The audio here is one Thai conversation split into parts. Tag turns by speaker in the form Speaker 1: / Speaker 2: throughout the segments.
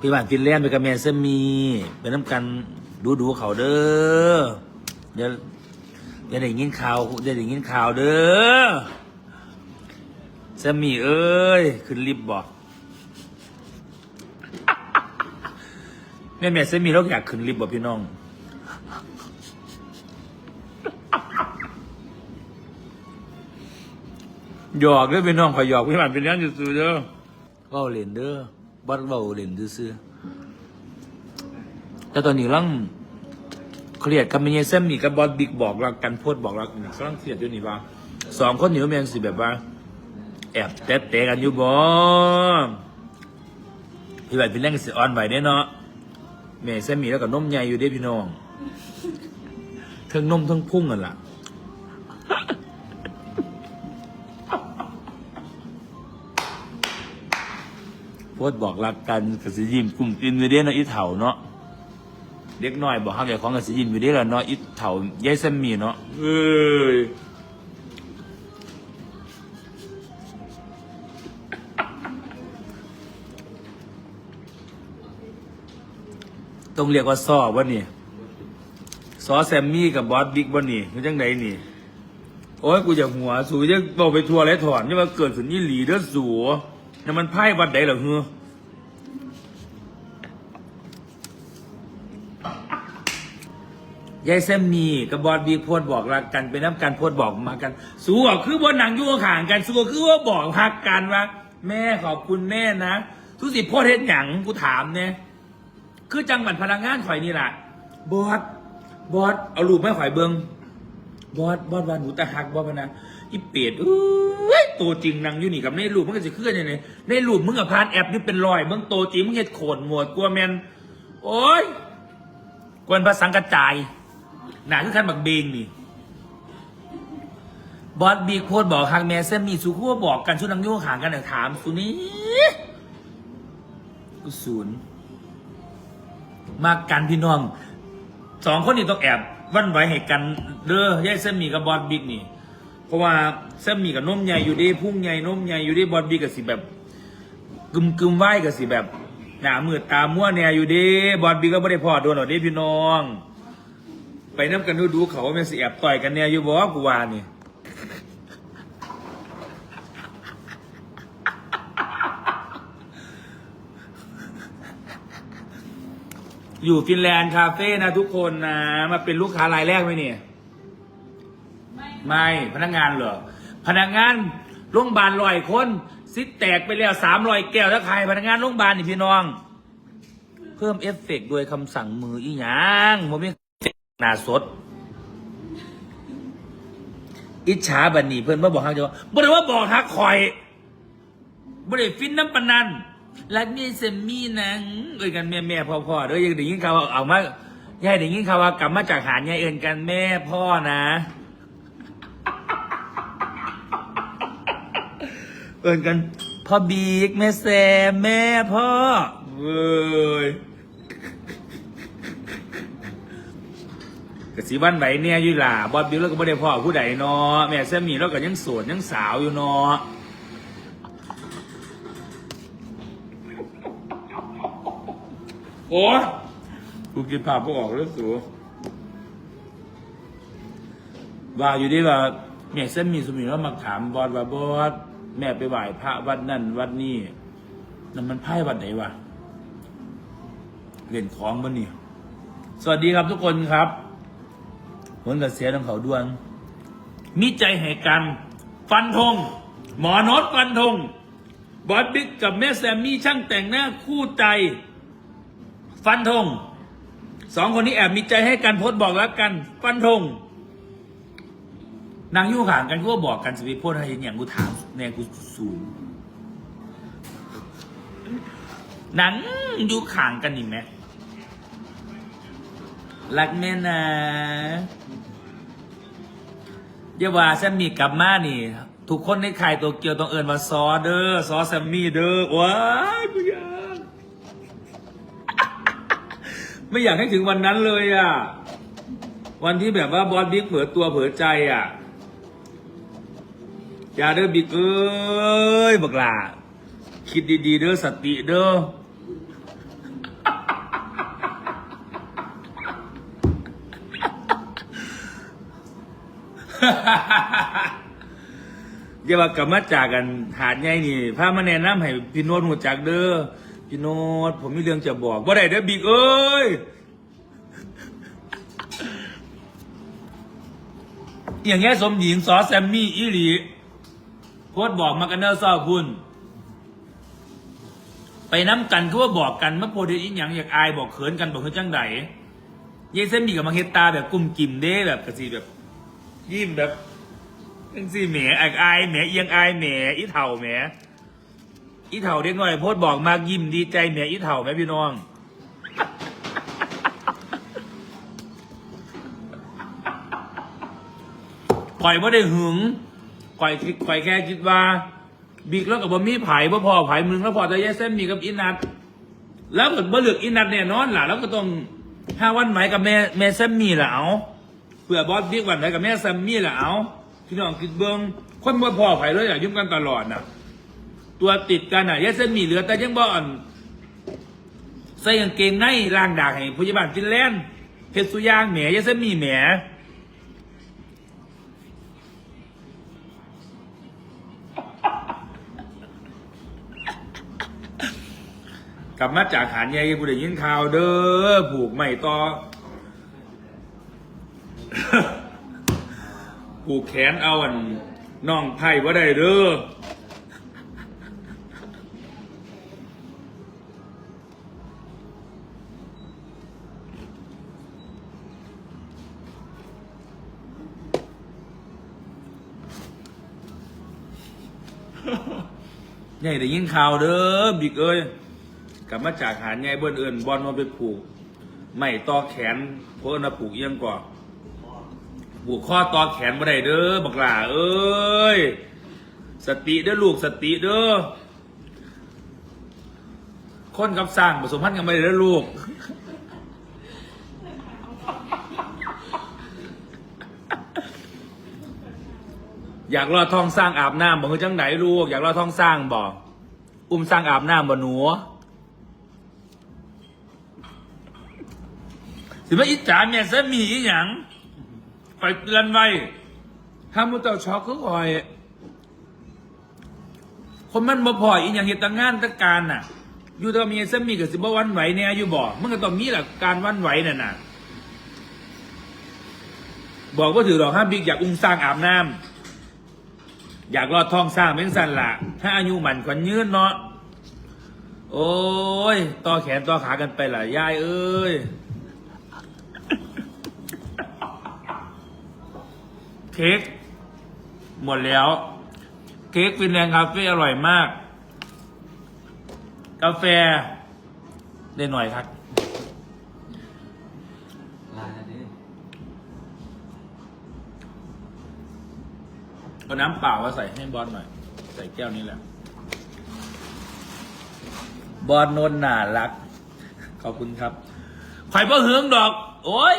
Speaker 1: พี่บ้านฟินแลนด์ไปกับแม่เซมีไปน้ำกันดูดูๆเขาเด้อเดี๋ยวเดี๋ยวได้ยินข่าวเดี๋ยวได้ยินข่าวเด้อเซมีเอ้ยขึ้นลิฟต์บอกแม่แม่เซมีเราอยากขึ้นลิฟต์บอกพี่น้องหยอกเด้อพี่น้องขอยหยอกพี่บ้านฟินแลนด์อยู่ซื่อๆเด้อเว้าเล่นเด้อ บัดเว้าเล่นซื่อแต่ตอนนี้กำลังเครียดกับเมเยเซมมีกับบอสบิ๊กบอกรักกันโพดบอกรักกำลังเครียดอยู่นี่ว่าสองคนนี้ว่าแมนสิแบบว่า แอบแตะเตะกันอยู่บ่พี่แบพี่เล่นกันสิออนไหวได้เนาะแม่เซมมีแล้วก็นมใหญ่อยู่เด้พี่น้องเทั้งนมเทั้งพุ่งกันล่ะ โพดบอกรักกันกับสิยิ้มกลุ่มกินไปเด้เนาะอีเถ่าเนาะเด็กน้อยบอกห้ามอย่าของกับสิยิ้มไปเด้ละเนาะอีเถ่ายายเซมมีเนาะเอ้ยต้องเรียกว่าซอวะนี่ซอแซมมี่กับบอสบิ๊กวะนี่มันจังไหนนี่ โอ้ยกูอยากหัวสูจะบอกไปทัวร์ไรถอนนี่มาเกิดสุนยี่หลีเด้อสู นี่มันไพ่วัดใดเหรอเฮือยายเซมมีกับบอสบีโพดบอกรักกันเป็นน้ำกันโพดบอกมากัน สู้อะคือบนหนังยู่ห่างกัน สู้คือว่าบอกฮักกันว่า แม่ขอบคุณแม่นะทุกสิโพดเฮ็ดหยังกูถามเนี่ยคือจังหวัดพลังงานข่อยนี่แหละบอสบอสเอารูปไม่ข่อยเบิงบอสบอสว่าหนูตาหักบอสพะนะ อีเป็ดเอ้ยตัวจริงนางอยู่นี่กับในรูปมันก็จะเคลื่อนยังไงในรูปมึงกับพานแอปนี่เป็นรอยมึงโตจริงมึงเห็ดโขนหมวดกลัวแมนโอ้ยกวนภาษากระจายหนาคือคันบักเบงนี่บอสบีโคดบอกฮักแมเซมมีสุขัวบอกกันชุดนางยุ่งห่างกันน่ะถามสุนี้กูศูนย์มากันพี่น้องสองคนนี้ต้องแอบวันไหวให้กันเด้อยายเส้นมีกับบอสบิ๊กนี่ เพราะว่าเส้นหมี่กับนมใหญ่อยู่ดีพุ่งใหญ่นมใหญ่อยู่ดีบอสบิ๊กกับสิแบบกึมกึมไหวกับสิแบบหนามืดตามั่วแนอยู่ดีบอสบิ๊กก็ไม่ได้พอโดนหรอกเด้พี่น้อง ไปน้ำกันดูดูเขาว่ามันเสิแอบต่อยกันแนอยู่บอกกูว่านี่อยู่ฟินแลนด์คาเฟ่นะทุกคนนะมาเป็นลูกค้ารายแรกไหมเนี่ย ไม่พนักงานเหรอพนักงานโรงพยาบาลลอยคนซิดแตกไปแล้วสามรอยแก้วถ้าใครพนักงานโรงพยาบาลนี่พี่น้อง เพิ่มเอฟเฟกต์ด้วยคำสั่งมืออีหยังผมมีหนาสด อิจฉาบันนี่เพื่อนมาบอกฮักจะว่าบ่ได้ว่าบอกฮักคอยบ่ได้ฟินน้ำปนันรักนี่เซมมี่นังเอ้ยกันแม่แม่พ่อพ่อเด้อยังได้ยินข่าวว่าเอามายายได้ยินข่าวว่ากลับมาจากหาดยายเอินกันแม่พ่อนะ เอินกันพ่อบิ๊กแม่แซมแม่พ่อเว้ยกสีวันไหวเนี่ยอยู่ล่ะบอสบิ๊กแล้วก็ไม่ได้พ่อผู้ใดเนาะแม่แซมมี่แล้วก็ยังโสดยังสาวอยู่เนาะโอ้กูกินผักพวกออกแล้วสูว่าอยู่ดีว่าแม่แซมมี่สมิงแล้วมาถามบอสว่าบอส แม่ไปไหว้พระวัดนั่น วัดนี่นั่นมันไพ่วัดไหนวะเล่นของมันนี่ สวัสดีครับทุกคนครับผลกระเสียของเขาดวงมิใจให้กัน ฟันธง หมอโนตฟันธง บอสบิ๊กกับแม่แซมมี่ช่างแต่งหน้าคู่ใจ ฟันธง สองคนนี้แอบมีใจให้กันโพสบอกรักกัน ฟันธง นางอยู่ห่างกันก็บอกกันสิไปพสต์อะไรอย่างกูถามแนวกูสูงหนังอยู่ข่างกันอีกไหมรักแม่นะเยวว่าแซมมี่กลับมานี่ ทุกคนในค่ตัวเกียวต้องเอินว่าซอเด้อซอแซมมี่เด้อว้ายกูอยากไม่อยากให้ถึงวันนั้นเลยอะ วันที่แบบว่าบอสบิ๊กเผลอตัวเผลอใจอะ อย่าเด้อบิ๊กเอ้ยบักลาคิดดีๆเด้อสติเด้อเดี๋ยาว่ากลับมาจากกันหาดใหญ่นี่พามาแนะนำให้พี่นวดหัวจักเด้อพี่นวดผมมีเรื่องจะบอกว่ได้เด้อบิ๊กเอ้ยอย่างเงี้ยสมหญิงสอแซมมี่อีหลี โคตรบอกมากันเด้อซ้อคุณ ไปน้ำกันคือว่าบอกกันเมื่อโพเดอินหยังอยากอายบอกเขินกันบอกเขินจังไดเยเซนมีกับมาเฮดตาแบบกุมกิ่มเด้แบบกระสีแบบ ยิ้มแบบจังสีแหมอายอายแหมเอียงอายแหมอีเถ่าแหมอีเถ่าเด็กน้อยโพดบอกมากยิ้มดีใจแหมอีเถ่าแหมพี่น้องข่อยไม่ได้หึง ข่อยคิดข่อยแค่คิดว่า บิ๊กแล้วกับบะมี่ไผ่บ่พอไผ่มึงแล้วพอจะแยกเส้นมีกับอินัทแล้วเกิดบ่เหลือกอินัทเนี่ยนอนล่ะ แล้วก็ต้องห้าวันไหมกับแม่แม่แซมมี่ล่ะเอาเผื่อบอสบิ๊กวันไหนกับแม่แซมมี่ล่ะเอาพี่น้องคิดเบิ้งคนบ่พอไผ่เลยอยายุ่งกันตลอดน่ะ ตัวติดกันอะแยกเส้นมีเหลือแต่ยังบ่อนใส่กางเกงในล่างดากให้พยาบาลฟินแลนด์เพชรสุยางแหมแยกเส้นมีแหม กลับมาจากหานใหญ่กูได้ยินข่าวเด้อผูกไม่ต่อผูกแขนเอาอันน้องไผ่ว่าได้เด้อใหญ่ได้ยินข่าวเด้อบิ๊กเอ้ย กลับมาจากหาดใหญ่เบิ้นเอินบอลมาไปผูกไม่ต่อแขนเพราะเอินมาผูกเอียงกว่าผูกข้อต่อแขนบ่ได้เด้อบักหล่าเอ้ยสติเด้อลูกสติเด้อคนกับสร้างผสมพันธ์กันไปเด้อลูกอยากรอดท้องสร้างอาบน้ำบอกคือจังไหนลูก อยากรอดท้องสร้างบอกอุ้มสร้างอาบน้ำบ่หนู สิว่าอิจฉาเมียซะมีอีหยังไปเตือนไว้ถ้ามุตเตาช็อกคือคอย คนมันบ่พออีหยังเหตุงานตะการน่ะ อยู่ตัวมียซะมีกับสิบวันไหวเนี่ยอยู่บ่มันก็ต้องมีหลักการวันไหวน่ะน่ะบอกว่าถือหรอกห้ามบิ๊กอยากอุ้มสร้างอาบน้ำอยากรอดท้องสร้างเป็นสันละถ้าอายุมันขวัญยืนเนาะโอ้ย ต่อแขนต่อขากันไปล่ะยายเอ้ย เค้กหมดแล้ว เค้กฟินแลนด์คาเฟ่อร่อยมาก กาแฟ ได้หน่อยครับ
Speaker 2: ลายอันนี้
Speaker 1: เอาน้ำเปล่ามาใส่ให้บอลหน่อย ใส่แก้วนี้แหละ บอลนนท์น่ารัก ขอบคุณครับข่อยบ่หึงดอก โอ้ย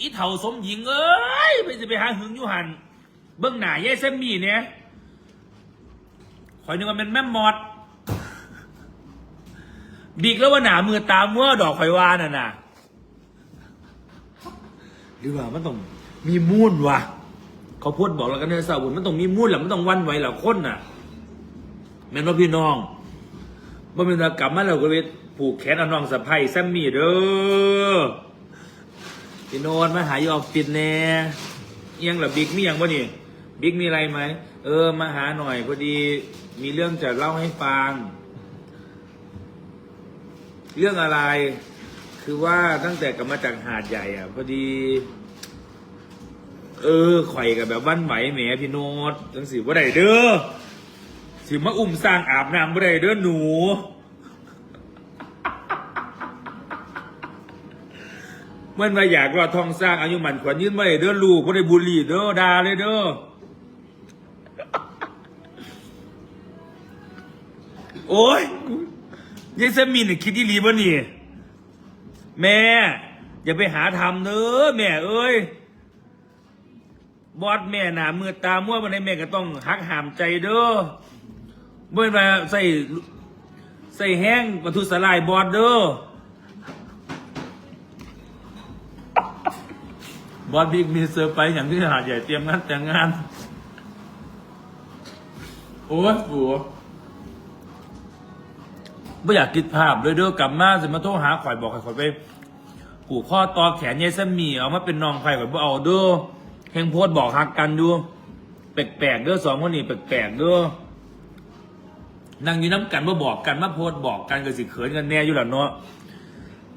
Speaker 1: อีเถ่าสมหญิงเอ้ยไปจะไปหาหึงอยู่หันเบื้องหน้าเย่เซมมี่เนี่ยข่อยนึกว่าเป็นแม่มอดบิกแล้วว่าหนามือตามเมื่อดอกข่อยว่าน่ะน่ะหรือว่ามันต้องมีมูลวะเขาพูดบอกแล้วกันเนอสาวบุญมันต้องมีมูลแหละมันต้องวันไหวแหละคนน่ะแม่นว่าพี่น้องบ่เป็นตากลับมาแล้วก็เลยผูกแขนเอาน้องสะพ้ายแซมมี่เด้อ พี่โนนมาหาอยู่ออฟฟิศแน่อิหยังล่ะบิ๊กมีหยังบ่นี่บิ๊กมีอะไรไหมเออมาหาหน่อยพอดีมีเรื่องจะเล่าให้ฟัง เรื่องอะไร คือว่าตั้งแต่กลับมาจากหาดใหญ่อะพอดี เออข่อยกับแบบวันไหวแหมพี่โนดจังสิว่าไดเด้อสิมาอุ้มสร้างอาบน้ำบ่ได้เด้อหนู เมื่อมาอยากรอดทองสร้างอายุมันขวัญยืนได้เด้อลูกบ่ได้บุหรี่เด้อดาเลยเด้อโอ้ยยายสมินน่ะคิดที่รีบ่นี่ แม่ อย่าไปหาทำเด้อแม่เอ้ยบอดแม่หนามือตามั่ววันนี้แม่ก็ต้องหักหามใจเด้อเมื่อมาใส่ใส่แห้งประทุสลายบอดเด้อ บอสบิ๊กมีเซอร์ไพรส์อย่างที่หาดใหญ่เตรียมงานแต่งงาน โอ้ยผัวไม่อยากคิดภาพเลยเด้อกลับมาสิมาโทรหาข่อยบอกข่อยไปผูกข้อต่อแขนยายสมีเอามาเป็นน้องไผ่ข่อยบ่เอาเด้อเฮงโพดบอกฮักกันดูแปลกๆเด้อสองคนนี้แปลกๆเด้อนั่งอยู่น้ำกันมาบอกกันมาโพดบอกกันก็สิเขินกันแน่อยู่แล้วเนาะ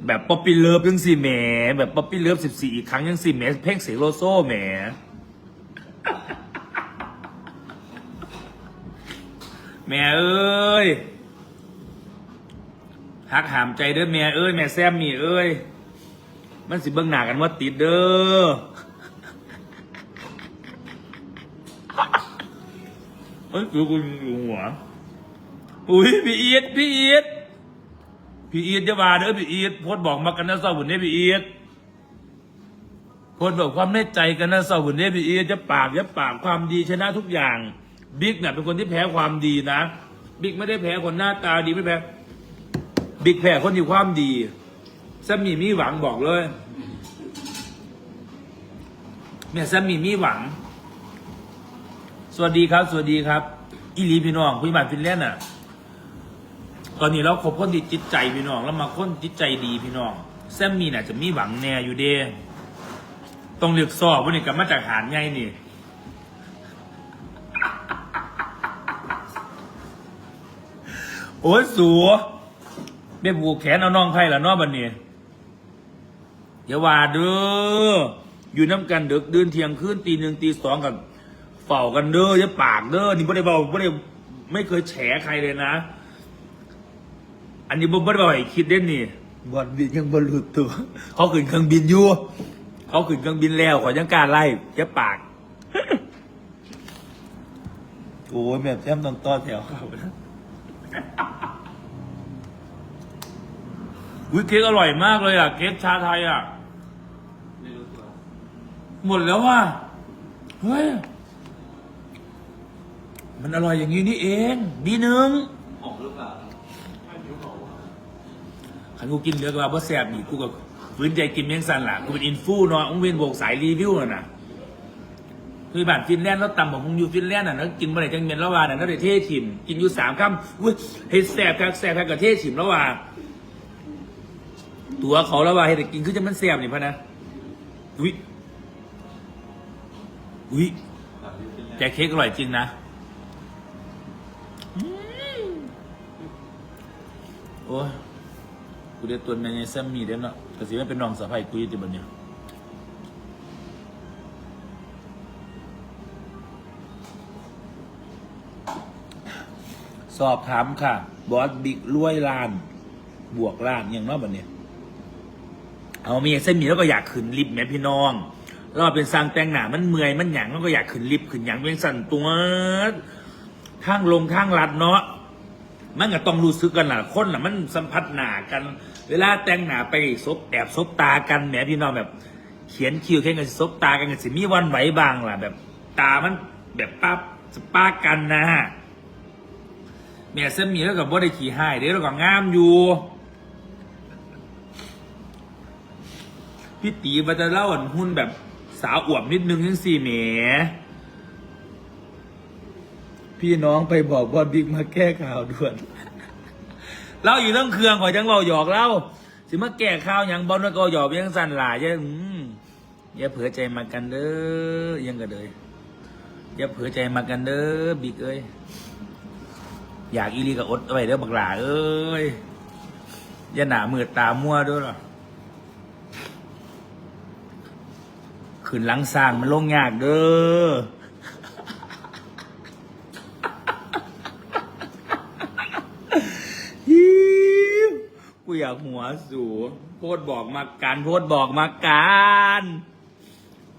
Speaker 1: แบบป๊อปปี้เลิฟยังสี่แหมแบบป๊อปปี้เลิฟสิบสี่อีกครั้งยังสี่แหมเพ่งเสียงโลโซ่แหมแม่เอ้ยหักหามใจเด้อแม่เอ้ยแม่แซมมี่เอ้ยมันสิเบิ่งหน้ากันว่าติดเด้อเอ้ยคือกูอยู่หัวอุ้ยพี่อีทพี่อีท พี่อีทจะว่าเด้อพี่อีทโพสต์บอกมากันนะเศร้าบุญเนี่ยพี่อีทโพสต์บอกความในใจกันนะเศร้าบุญเนี่ยพี่อีทจะปากจะปากความดีชนะทุกอย่างบิ๊กเนี่ยเป็นคนที่แพ้ความดีนะบิ๊กไม่ได้แพ้คนหน้าตาดีไม่แพ้บิ๊กแพ้คนที่ความดีแซมมี่มีหวังบอกเลยแม่แซมมี่มีหวัง สวัสดีครับ สวัสดีครับอีลีพี่น้องคุยบ้านฟินแลนด์อะ ตอนนี้เราคบคนที่จิตใจพี่น้อง แล้วมาคนจิตใจดีพี่น้อง แซมมี่น่ะจะมีหวังแน่อยู่เด้ต้องเลือกสอบวันนี้กับมาจากหารไงนี่โอ้ยสัวได้ผูแขนเอาน้องไพ่ละเน้อบันนี้อย่าว่าเด้ออยู่น้ำกันเดึกเดินเที่ยงคืนตีหนึ่งตีสองกันเฝ้ากันเด้ออย่าปากเด้อนี่ไม่ได้เบาไม่ได้ไม่เคยแฉใครเลยนะ อันนี้บ่บ่ได้บอกให้คิดเด่นนี่บอลบินยังบอลหลุดตัว เขาขึ้นเครื่องบินอยู่เขาขึ้นเครื่องบินแล้วขอยังกล้ารไล่จะปาก โอ้ยแบบแซมต้องต่อแถวเขาวิเค้กอร่อยมากเลยอะเค้กชาไทยอะ
Speaker 2: ไม่รู้ตัว
Speaker 1: หมดแล้วว่ะเฮ้ย มันอร่อยอย่างนี้นี่เองดีหนึ่ง
Speaker 2: หกหรือเปล่าั
Speaker 1: นกูกินเหลือกว่าเพราะแซ่บนี่กูก็ฟื้นใจกินเมียงสันหล่ะกูเป็นอินฟูเนาะองเวนโบกสายรีวิวน่ะนะคือบ้านฟินแลนด์แล้วตำบอกคงอยู่ฟินแลนด์น่ะแล้วกินเมื่อไหร่จังเมียนล้วว่าน่ะแล้วได้เท่ถิ่มกินอยู่สามคำอุ้ยเฮ็ดแซ่บคักแซ่บคักกับเท่ถิ่มล้วว่า ตัวเขาล้วว่าเฮ็ดให้กินคือจะมันแซ่บนี่พะนะอุ้ยอุ้ย
Speaker 2: แบบนี้เป็นไง
Speaker 1: แกเค้กอร่อยจริงนะโอ้ย กูได้ตัวแมนแซมมีเด้เนาะแต่สิไม่เป็นน้องสะใภ้กูยี่ติบันเนี่ยสอบถามค่ะ บอสบิ๊กรวยลาน บวกลานอย่างเนอกบันเนี่ยเอามีเส้นหมีแล้วก็อยากขึ้นลิฟต์แม่พี่น้องเราเป็นสร้างแต่งหนามันเมื่อยมันหยังแล้วก็อยากขึ้นลิฟต์ขึ้นหยังเวียงสั่นตัวทางลงทางลัดเนาะมันก็ต้องรู้สึกกันล่ะคนน่ะ มันสัมผัสหนากัน เวลาแต่งหน้าไปซบแอบซบตากันแหมพี่น้องแบบ เขียนคิ้วแค่กันซบตากันกันสิมีวันไหวบางล่ะแบบ ตามันแบบป้าสปากันนะแม่เสมีแล้วกับว่ได้ขี่ให้เดี๋ยวเราก็งามอยู่พี่ตีมันจะเล่าอันหุ้นแบบสาวอวบนิดนึงยังสี่แหมพี่น้องไปบอกบอลบิ๊กมาแก้ข่าวด่วน เล่าอยู่เรื่องเครื่องข่อยจังเราหยอกเล่าสิมาแก้ข่าวยังบอลนักก็หยอกยังสั่นหลายยังอย่าเผื่อใจมากันเด้อยังกันเลยอย่าเผื่อใจมากันเด้อบิ๊กเอ้ยอยากอีลีกับอดไว้เด้อบักหลาเอ้ยอย่าหนามือตามั่วด้วยหรอขืนหลังสร้างมันลงยากเด้อ ฮิวกูอยาก หัวสูโพดบอกมากันโพดบอกมากัน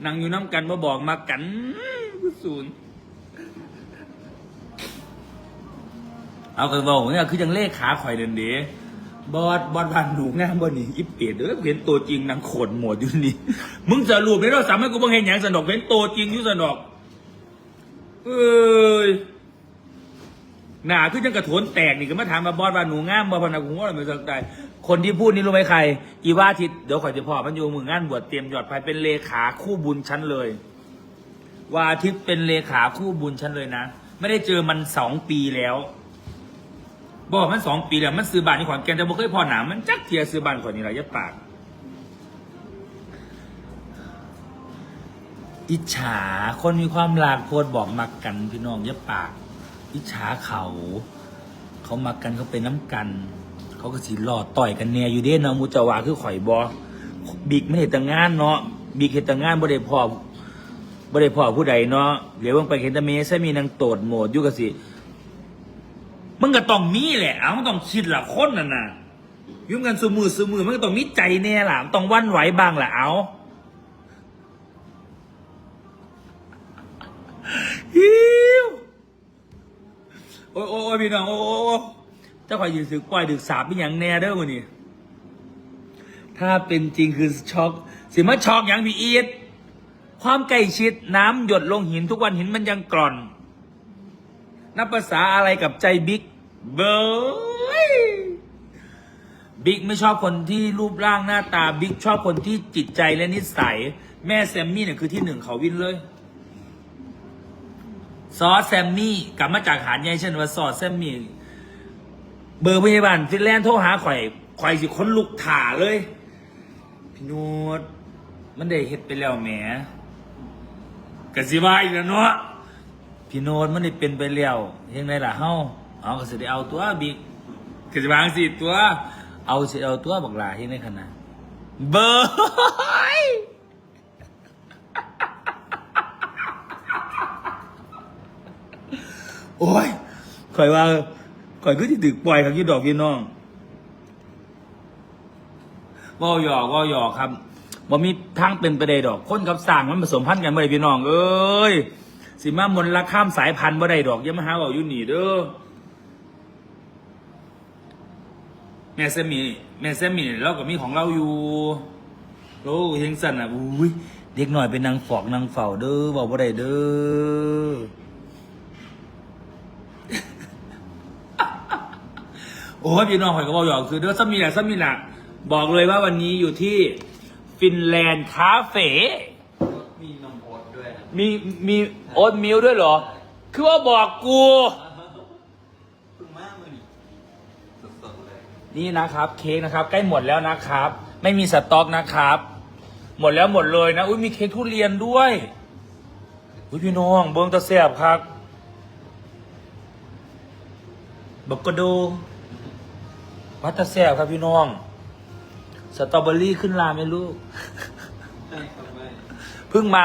Speaker 1: นั่งอยู่น้ำกันมาบอกมากันกูศูนย์เอากระบอกเนี่ยคือยังเลขขาข่อยเดินเดบอดบอดพันหนูงามบ่นี่อิปเปียดเด้อเห็นตัวจริงนางขนหมดอยู่นี่ มึงจะรูปในเราสามารถกูบังเห็นอย่างสนอกเห็นตัวจริงอยู่สนอกเอ้ย หนาคือจังกระโถนแตกนี่ก็มาถามมาบอสว่าหนูงามบ่พนะกูว่าอะไรไม่สักได้คนที่พูดนี่รู้ไหมใคร อีว่าทิตเดี๋ยวขอยจะพอมันอยู่มืองานบวชเตรียมยอดไปเป็นเลขาคู่บุญชั้นเลยวาทิตเป็นเลขาคู่บุญชั้นเลยนะ ไม่ได้เจอมันสองปีแล้ว บอกมันสองปีแล้วมันซื้อบ้านที่ขอนแก่นแต่บ่เคยพอหนามันจักเทียซื้อบ้านขอนนี่ไรยัดปาก อิจฉาคนมีความรักโพดบอกมักกันพี่น้องยัดปาก อิจฉาเขา เขามักกันเขาเป็นน้ำกัน เขาก็สิรอต่อยกันแน่อยู่เด้เนาะมูจาวาคือข่อยบอบิ๊กไม่เห็นแต่งานเนาะบิ๊กเห็นแต่งานบ่ได้พอบ่ได้พอผู้ใดเนาะเดี๋ยวเบิ่งไปเห็นต่เมซมีนางโตดโหมดยู่กะสิมึงก็ต้องมีแหละ เอาต้องคิดละคนน่ะนะยุ่งกันสมือสมือมันก็ต้องมีใจแน่ล่ะมันต้องวันไหวบ้างล่ะเอา โอ้ยโอ้ยพี่น้องโอ้ยโอ้ยโอ้ยเจ้าข่อยยืนสึกปล่อยดึกสาบเป็นอย่างแน่เด้อวันนี้ถ้าเป็นจริงคือช็อกสิมาช็อกอย่างพี่อีทความใกล้ชิดน้ำหยดลงหินทุกวันหินมันยังกร่อน นับภาษาอะไรกับใจบิ๊กเบยบิ๊กไม่ชอบคนที่รูปร่างหน้าตาบิ๊กชอบคนที่จิตใจและนิสัย แม่แซมมี่เนี่ยคือที่หนึ่งเขาวินเลย ซอสแซมมี่กลับมาจากหาดใหญ่เช่นว่าซอสแซมมี่ เบอร์พยาบาลฟินแลนด์โทรหาข่อยข่อยสิคนลุกถ่าเลย พี่โนดมันได้เฮ็ดไปแล้วแหมกะสิว่าอีกแล้วเนาะพี่โนดมันได้เป็นไปแล้วยังไงล่ะเฮาเอาก็สิได้เอาตัวบิ๊กก็สิวางสิตัว เอาสิเอาตัวบักลาที่ในขณะเบอร์ โอ้ยข่อยว่าข่อยก็ที่ดึกปล่อยครับยี่ดอกยี่น้องว่าหยอกว่าหยอกครับบ่มีทางเป็นไปได้ดอก คนกับสร้างมันผสมพันธุ์กันบ่ได้พี่น้อง เอ้ยสิมามนละข้ามสายพันธุ์บ่ได้ดอกอย่ามาหาเอาอยู่นี่เด้อแม่เซมีแม่เซมีเราก็มีของเราอยู่โอ้เฮงสันอะอุ้ยเด็กหน่อยเป็นนางฟอกนางเฝ้าเด้อบอกบ่ได้เด้อ โอ้ยพี่น้องข่อยก็บอกหยอกคือเด้อซ้ำมีแหละซ้ำมีแหละบอกเลยว่าวันนี้อยู่ที่ฟินแลนด์คาเฟ่
Speaker 2: มีนมโอ๊ตด้วยนะ
Speaker 1: มีมีโอ๊ตมิลด้วยเหรอ คือว่าบอกกู
Speaker 2: เพิ่งมามือนี่สดๆเลย
Speaker 1: นี่นะครับ เค้กนะครับ ใกล้หมดแล้วนะครับ ไม่มีสต็อกนะครับ หมดแล้วหมดเลยนะอุ้ยมีเค้กทุเรียนด้วยอุ้ยพี่น้องเบิ้งตะแสบครับบักกะโด วัดตะแสบครับพี่น้อง สตรอเบอรี่ขึ้นลาไหมลูก
Speaker 2: ใช่ครับไม่
Speaker 1: เพิ่งมา